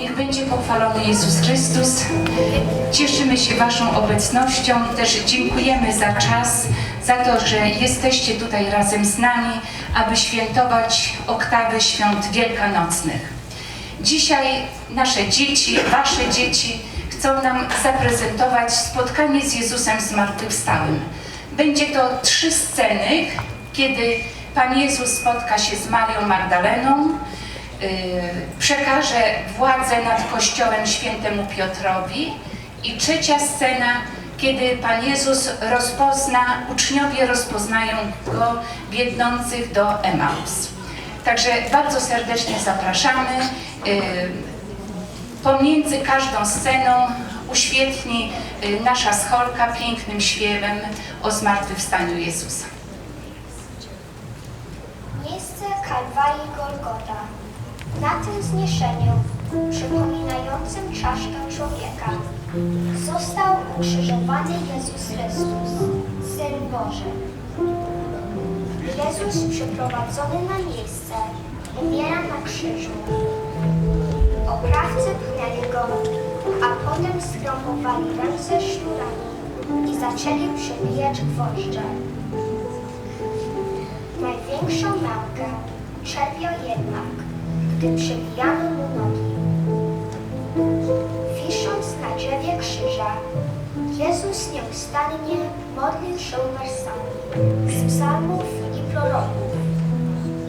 Niech będzie pochwalony Jezus Chrystus. Cieszymy się Waszą obecnością. Też dziękujemy za czas, za to, że jesteście tutaj razem z nami, aby świętować oktawy świąt wielkanocnych. Dzisiaj nasze dzieci, Wasze dzieci chcą nam zaprezentować spotkanie z Jezusem Zmartwychwstałym. Będzie to trzy sceny, kiedy Pan Jezus spotka się z Marią Magdaleną, przekaże władzę nad Kościołem świętemu Piotrowi i trzecia scena, kiedy Pan Jezus rozpozna, uczniowie rozpoznają Go biegnących do Emaus. Także bardzo serdecznie zapraszamy. Yy, Pomiędzy każdą sceną uświetni y, nasza scholka pięknym śpiewem o zmartwychwstaniu Jezusa. Miejsce Kalwarii Golgota. Na tym zniesieniu, przypominającym czaszkę człowieka, został ukrzyżowany Jezus Chrystus, Syn Boży. Jezus przyprowadzony na miejsce umiera na krzyżu. Oprawcy pchnęli go, a potem skrąpowali ręce sznurami i zaczęli przybijać gwoździe. Największą mękę cierpiał jednak, gdy przybijano mu nogi. Wisząc na drzewie krzyża, Jezus nieustannie modlił się wersami z psalmów i proroków,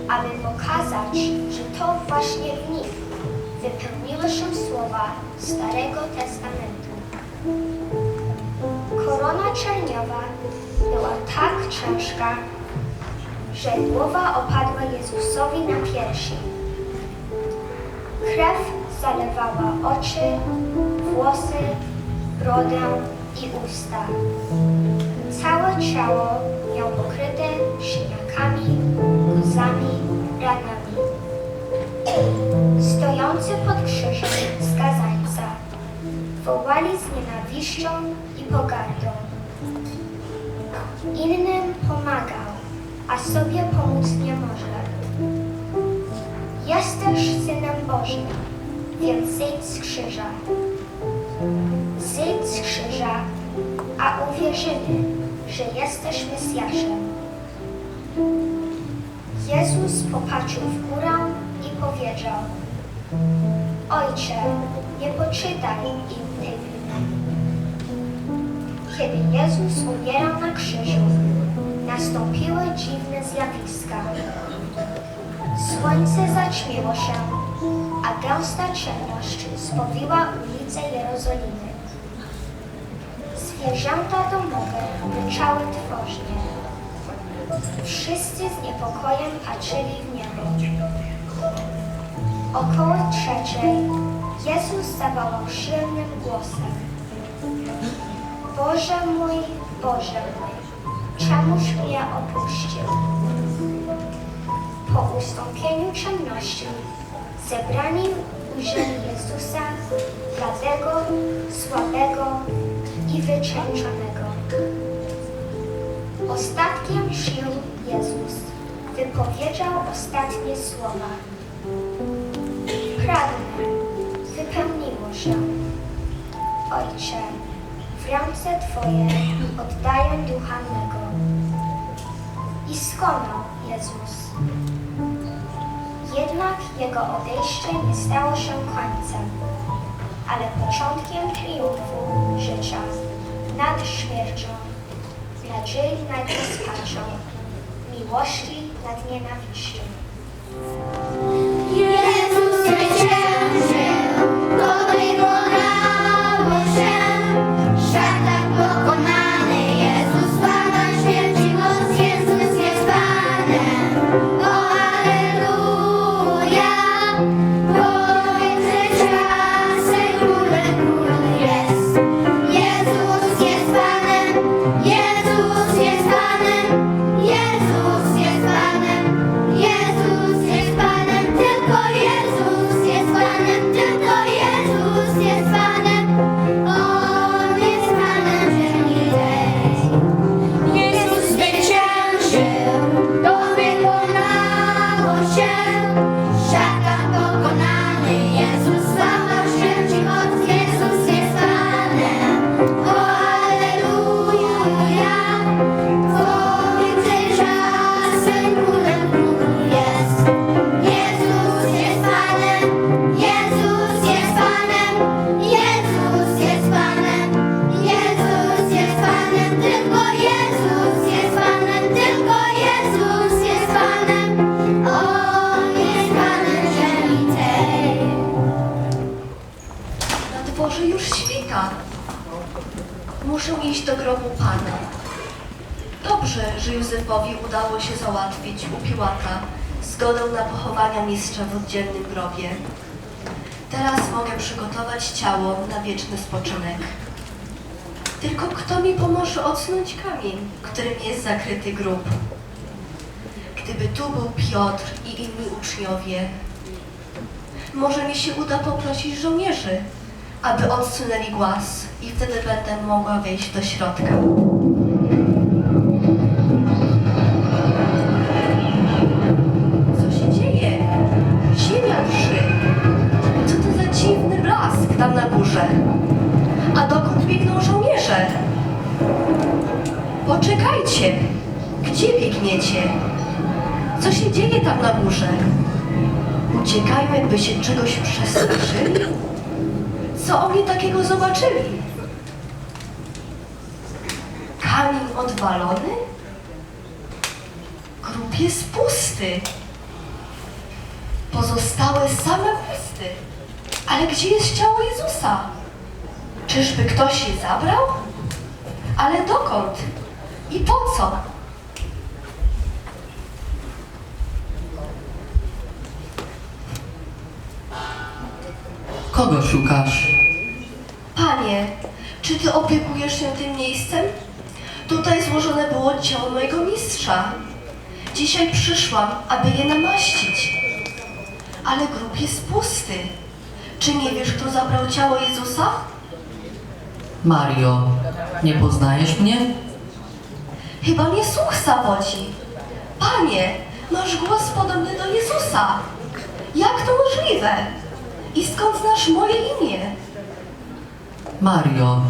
aby pokazać, że to właśnie w nich wypełniły się słowa Starego Testamentu. Korona czerniowa była tak ciężka, że głowa opadła Jezusowi na piersi. Krew zalewała oczy, włosy, brodę i usta. Całe ciało miał pokryte siniakami, guzami, ranami. Stojący pod krzyżem skazańca wołali z nienawiścią i pogardą. Innym pomagał, a sobie pomóc nie może. Jesteś Synem Bożym, więc zejdź z krzyża. Zejdź z krzyża, a uwierzymy, że jesteś Mesjaszem. Jezus popatrzył w górę i powiedział Ojcze, nie poczytaj im tej. Kiedy Jezus umierał na krzyżu, nastąpiły dziwne zjawiska. Słońce zaćmiło się, a gęsta ciemność spowiła ulice Jerozolimy. Zwierzęta domowe ryczały trwożnie. Wszyscy z niepokojem patrzyli w niebo. Około trzeciej Jezus zawołał silnym głosem. Boże mój, Boże mój, czemuż mnie opuścił? Po ustąpieniu ciemności zebrani ujrzeli Jezusa bladego, słabego i wycieńczonego. Ostatkiem sił Jezus wypowiedział ostatnie słowa. Pragnę, wypełniło się. Ojcze, w ręce Twoje oddaję ducha mego. I skonał Jezus. Jego odejście nie stało się końcem, ale początkiem triumfu życia nad śmiercią, nadziei nad rozpaczą, miłości nad nienawiścią. Świta. Muszę iść do grobu Pana. Dobrze, że Józefowi udało się załatwić u Piłata zgodę na pochowania mistrza w oddzielnym grobie. Teraz mogę przygotować ciało na wieczny spoczynek. Tylko kto mi pomoże odsunąć kamień, którym jest zakryty grób? Gdyby tu był Piotr i inni uczniowie, może mi się uda poprosić żołnierzy, aby odsunęli głaz i wtedy będę mogła wejść do środka. Co się dzieje? Ziemia drży. Co to za dziwny blask tam na górze? A dokąd biegną żołnierze? Poczekajcie! Gdzie biegniecie? Co się dzieje tam na górze? Uciekają, jakby się czegoś przestraszyli? Co oni takiego zobaczyli? Kamień odwalony? Grób jest pusty. Pozostałe same pusty. Ale gdzie jest ciało Jezusa? Czyżby ktoś je zabrał? Ale dokąd? I po co? Kogo szukasz? Panie, czy ty opiekujesz się tym miejscem? Tutaj złożone było ciało mojego mistrza. Dzisiaj przyszłam, aby je namaścić. Ale grób jest pusty. Czy nie wiesz, kto zabrał ciało Jezusa? Mario, nie poznajesz mnie? Chyba mnie słuch zawodzi. Panie, masz głos podobny do Jezusa. Jak to możliwe? I skąd znasz moje imię? Mario,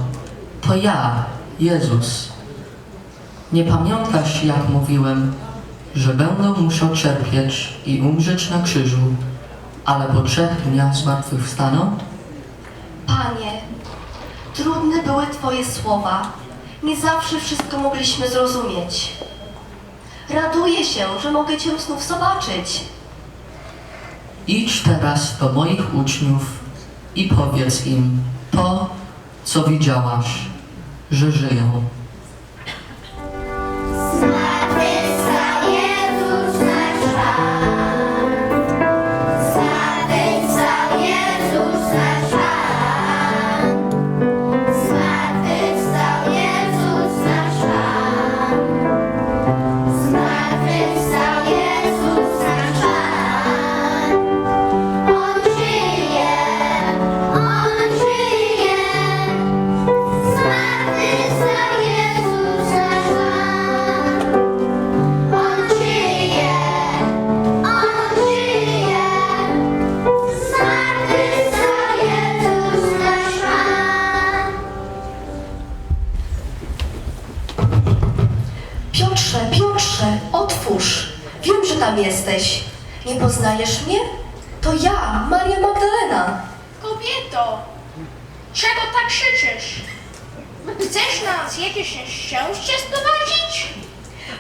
to ja, Jezus. Nie pamiętasz, jak mówiłem, że będę musiał cierpieć i umrzeć na krzyżu, ale po trzech dniach zmartwychwstanę? Panie, trudne były Twoje słowa. Nie zawsze wszystko mogliśmy zrozumieć. Raduję się, że mogę Cię znów zobaczyć. Idź teraz do moich uczniów i powiedz im to, co widziałaś, że żyją. Jesteś. Nie poznajesz mnie? To ja, Maria Magdalena. Kobieto, czego tak krzyczysz? Chcesz nas jakieś nieszczęście sprowadzić?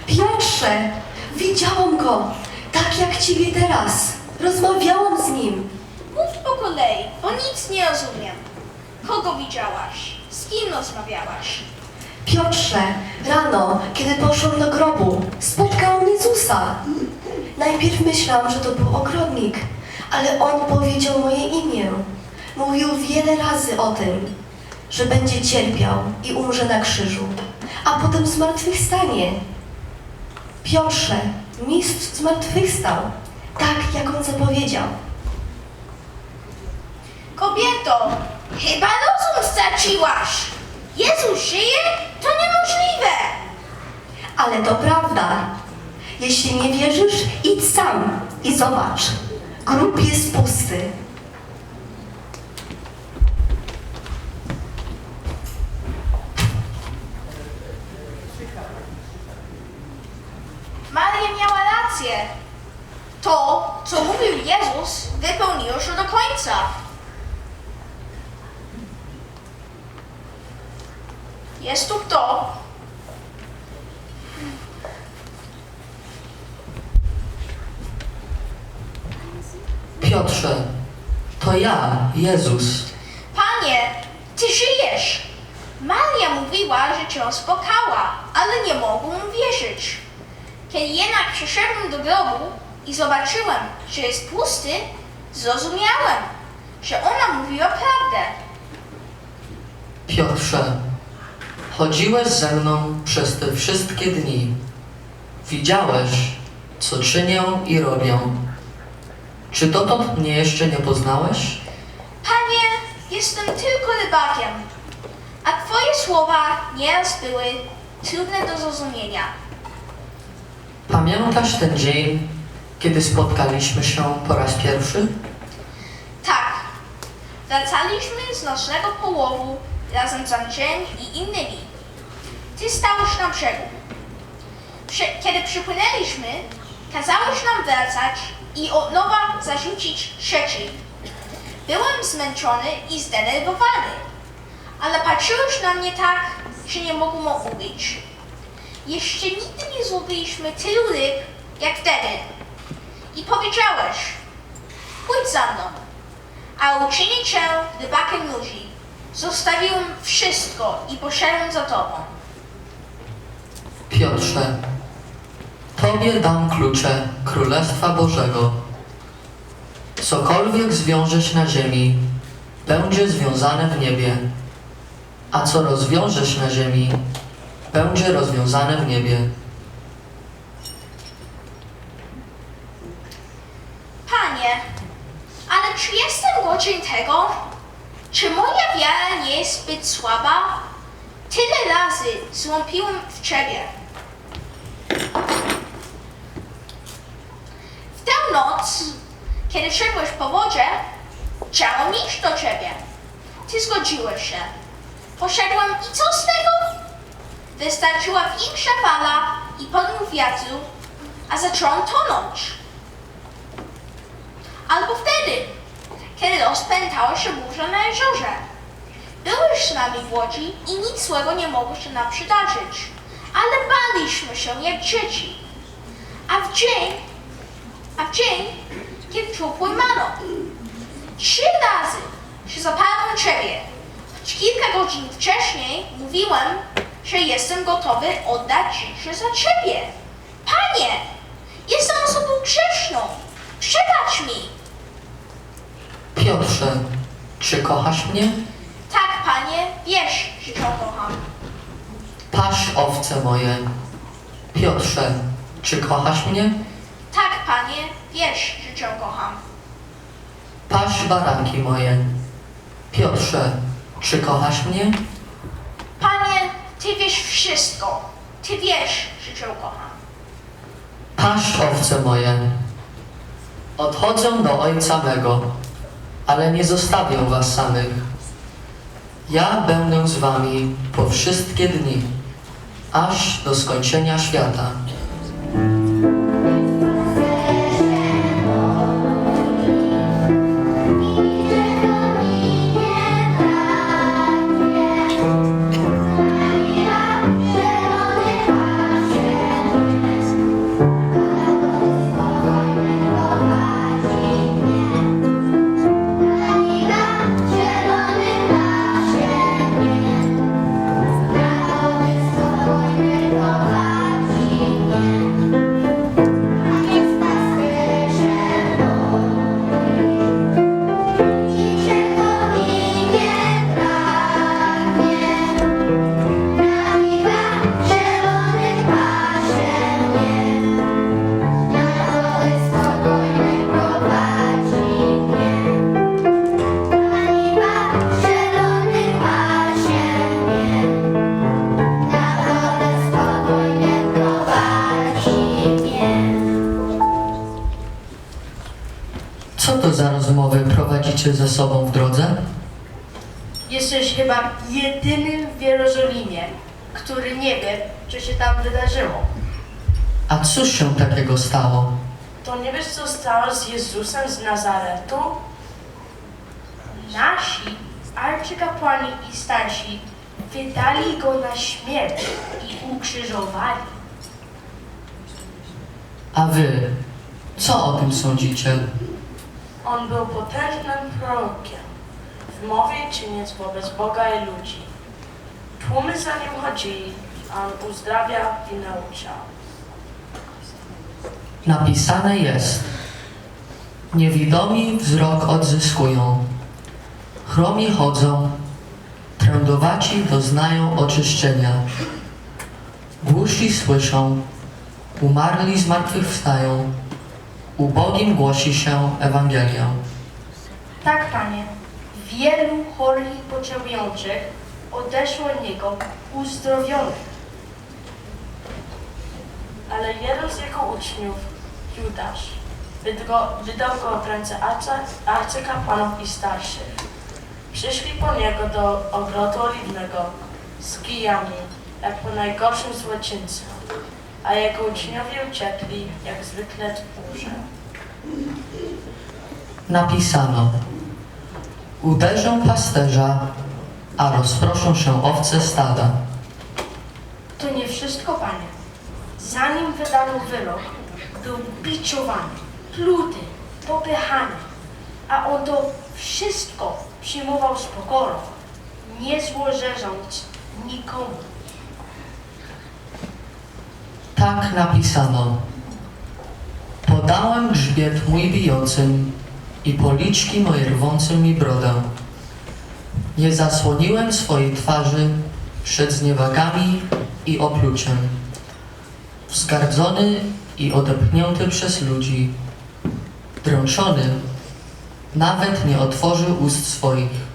Piotrze, widziałam go, tak jak ciebie teraz. Rozmawiałam z nim. Mów po kolei, bo nic nie rozumiem. Kogo widziałaś? Z kim rozmawiałaś? Piotrze, rano, kiedy poszłam do grobu, spotkałam Jezusa. Najpierw myślałam, że to był ogrodnik, ale on powiedział moje imię. Mówił wiele razy o tym, że będzie cierpiał i umrze na krzyżu, a potem zmartwychwstanie. Piotrze, mistrz zmartwychwstał, tak jak on zapowiedział. Kobieto, chyba rozum straciłaś. Jezus żyje? To niemożliwe. Ale to prawda. Jeśli nie wierzysz, idź sam i zobacz. Grób jest pusty. Maria miała rację. To, co mówił Jezus, wypełniło się do końca. Jest tu kto? Piotrze, to ja, Jezus. Panie, ty żyjesz! Maria mówiła, że cię spotkała, ale nie mogłem wierzyć. Kiedy jednak przyszedłem do grobu i zobaczyłem, że jest pusty, zrozumiałem, że ona mówiła prawdę. Piotrze, chodziłeś ze mną przez te wszystkie dni. Widziałeś, co czynię i robię. Czy dotąd mnie jeszcze nie poznałeś? Panie, jestem tylko rybakiem, a Twoje słowa nieraz były trudne do zrozumienia. Pamiętasz ten dzień, kiedy spotkaliśmy się po raz pierwszy? Tak, wracaliśmy z nocnego połowu razem z Andrzejem i innymi. Ty stałeś na brzegu. Przy, kiedy przypłynęliśmy, kazałeś nam wracać i od nowa zarzucić rzeczy. Byłem zmęczony i zdenerwowany, ale patrzyłeś na mnie tak, że nie mogłem mówić. Jeszcze nigdy nie złowiliśmy tylu ryb, jak wtedy. I powiedziałeś, pójdź za mną a uczynię cię rybakiem ludzi. Zostawiłem wszystko i poszedłem za tobą. Piotrze, Tobie dam klucze Królestwa Bożego. Cokolwiek zwiążesz na ziemi, będzie związane w niebie, a co rozwiążesz na ziemi, będzie rozwiązane w niebie. Panie, ale czy jestem godzien tego? Czy moja wiara nie jest zbyt słaba? Tyle razy zwątpiłem w Ciebie. W tę noc, kiedy szedłeś po wodzie, chciałem iść do Ciebie. Ty zgodziłeś się. Poszedłem i co z tego? Wystarczyła większa fala i podmuch wiatru, a zacząłem tonąć. Albo wtedy, kiedy rozpętała się burza na jeziorze. Byłeś z nami w łodzi i nic złego nie mogło się nam przydarzyć, ale baliśmy się jak dzieci. A w dzień, a dzień, kiedy cię pojmano, trzy razy się zaparłem ciebie, choć kilka godzin wcześniej mówiłem, że jestem gotowy oddać życie za ciebie. Panie, jestem osobą grzeszną. Przebacz mi. Piotrze, czy kochasz mnie? Tak, panie, wiesz, że cię kocham. Pasz owce moje. Piotrze, czy kochasz mnie? Tak, panie, wiesz, że cię kocham. Pasz baraki moje. Piotrze, czy kochasz mnie? Panie, ty wiesz wszystko. Ty wiesz, że cię kocham. Pasz owce moje. Odchodzę do ojca mego, ale nie zostawię was samych. Ja będę z wami po wszystkie dni, aż do skończenia świata. Rozmowy prowadzicie ze sobą w drodze? Jesteś chyba jedynym w Jerozolimie, który nie wie, co się tam wydarzyło. A cóż się takiego stało? To nie wiesz, co stało z Jezusem z Nazaretu? Nasi arcykapłani i starsi wydali go na śmierć i ukrzyżowali. A wy, co o tym sądzicie? On był potężnym prorokiem. w mowie czyniąc wobec Boga i ludzi. Tłumy za nim chodzili, a on uzdrawia i nauczał. Napisane jest: Niewidomi wzrok odzyskują, chromi chodzą, trędowaci doznają oczyszczenia, głusi słyszą, umarli zmartwychwstają, ubogim głosi się Ewangelię. Tak, Panie, wielu chorych i potrzebujących odeszło od Niego uzdrowionych. Ale jeden z Jego uczniów, Judasz, wydał, go w ręce arcy- arcykapłanów i starszych. Przyszli po Niego do ogrodu oliwnego z kijami, jak po najgorszym złoczyńcy, a Jego uczniowie uciekli, jak zwykle w burze. Napisano: Uderzą pasterza, a rozproszą się owce stada. To nie wszystko, panie. Zanim wydano wyrok, był biczowany, pluty, popychany, a on to wszystko przyjmował z pokorą, nie złożerząc nikomu. Tak napisano. Podałem grzbiet mój bijącym i policzki moje rwącym mi brodę. Nie zasłoniłem swojej twarzy przed zniewagami i opluciem. Wzgardzony i odepchnięty przez ludzi, dręczony, nawet nie otworzył ust swoich.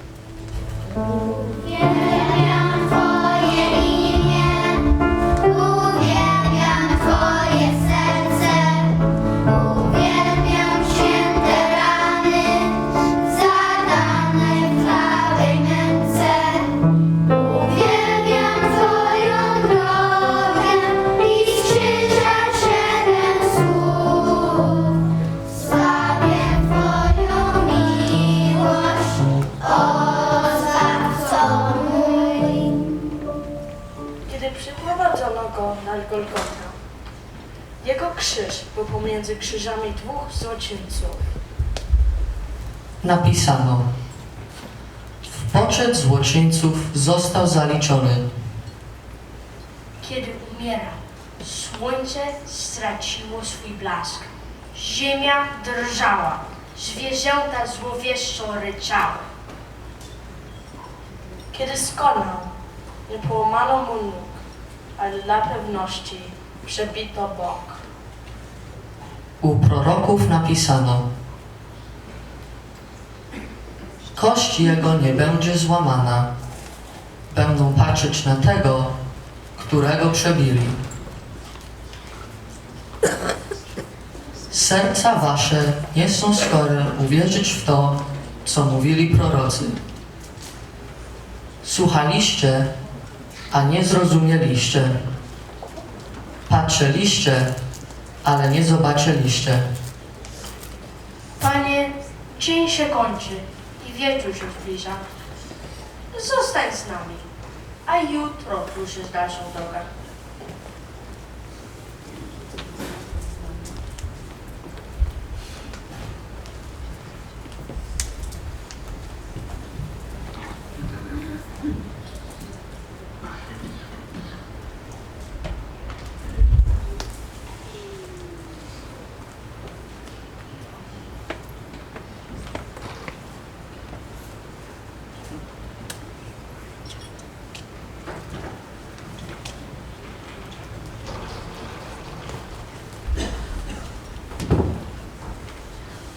Napisano: W poczet złoczyńców został zaliczony. Kiedy umierał, słońce straciło swój blask. Ziemia drżała, zwierzęta złowieszczo ryczały. Kiedy skonał, nie połamano mu nóg, ale dla pewności przebito bok. U proroków napisano: Kość jego nie będzie złamana. Będą patrzeć na tego, którego przebili. Serca wasze nie są skore uwierzyć w to, co mówili prorocy. Słuchaliście, a nie zrozumieliście. Patrzyliście, ale nie zobaczyliście. Panie, dzień się kończy i wieczór się zbliża. Zostań z nami, a jutro ruszysz dalszą drogę.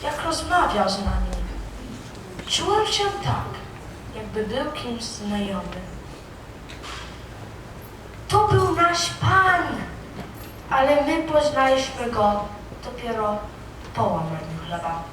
Jak rozmawiał z nami, czułem się tak, jakby był kimś znajomym. To był nasz Pan, ale my poznaliśmy Go dopiero po łamaniu chleba.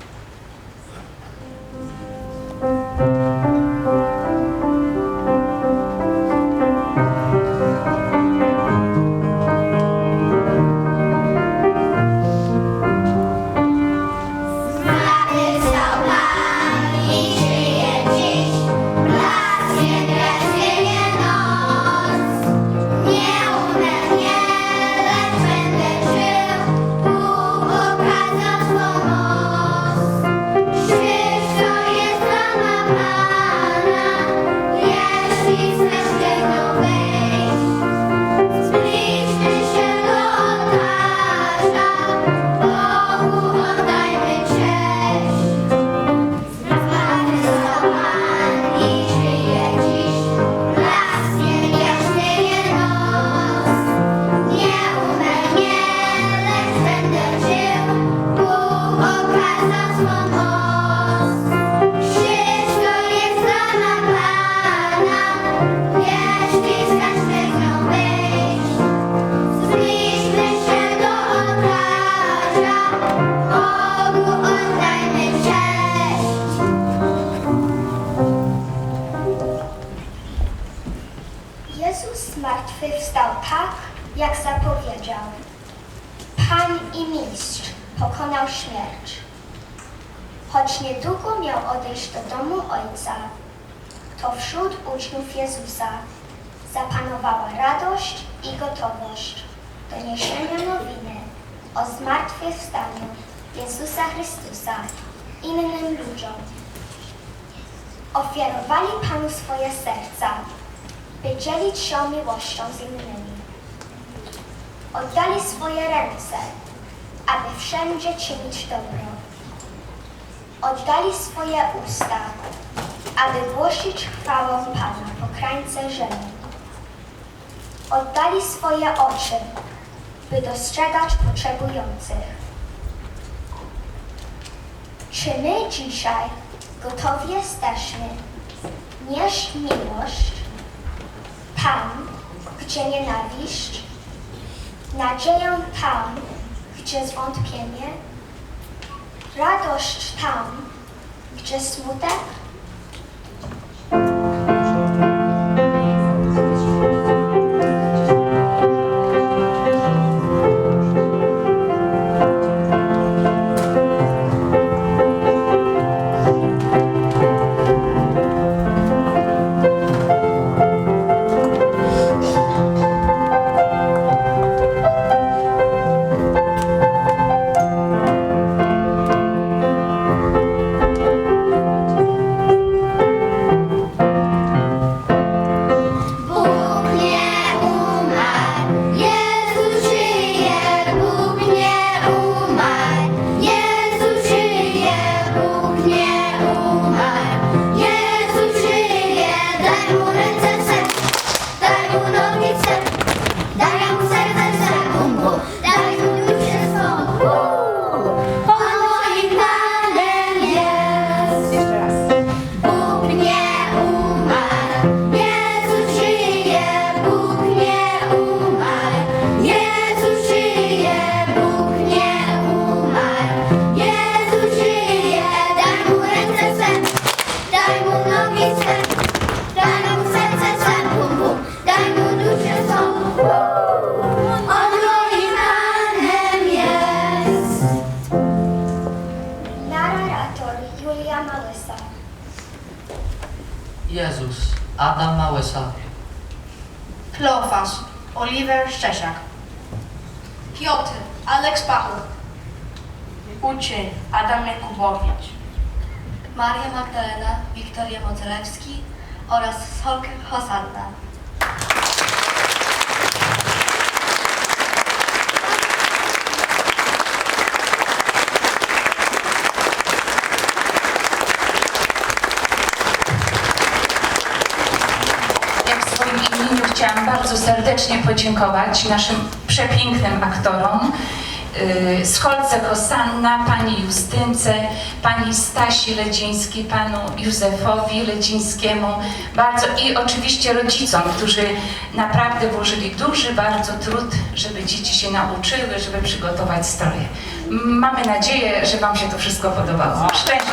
Jak zapowiedział. Pan i mistrz pokonał śmierć. Choć niedługo miał odejść do domu Ojca, to wśród uczniów Jezusa zapanowała radość i gotowość do niesienia nowiny o zmartwychwstaniu Jezusa Chrystusa innym ludziom. Ofiarowali Panu swoje serca, by dzielić się miłością z innymi. Oddali swoje ręce, aby wszędzie czynić dobro. Oddali swoje usta, aby głosić chwałę Pana po krańce ziemi. Oddali swoje oczy, by dostrzegać potrzebujących. Czy my dzisiaj gotowi jesteśmy nieść miłość tam, gdzie nienawiść, nadzieję tam, gdzie zwątpienie, radość tam, gdzie smutek? Oliver Szczesiak. Piotr, Aleks Pachur. Uczeń Adam Jakubowicz. Maria Magdalena, Wiktoria Mocelewski oraz Holger Hosanna. Jak w swoim imieniu chciałam bardzo serdecznie podziękować naszym przepięknym aktorom. yy, Scholce Hosanna, pani Justynce, pani Stasi Ledzińskiej, panu Józefowi Ledzińskiemu, bardzo i oczywiście rodzicom, którzy naprawdę włożyli duży bardzo trud, żeby dzieci się nauczyły, żeby przygotować stroje. Mamy nadzieję, że wam się to wszystko podobało. Szczęść!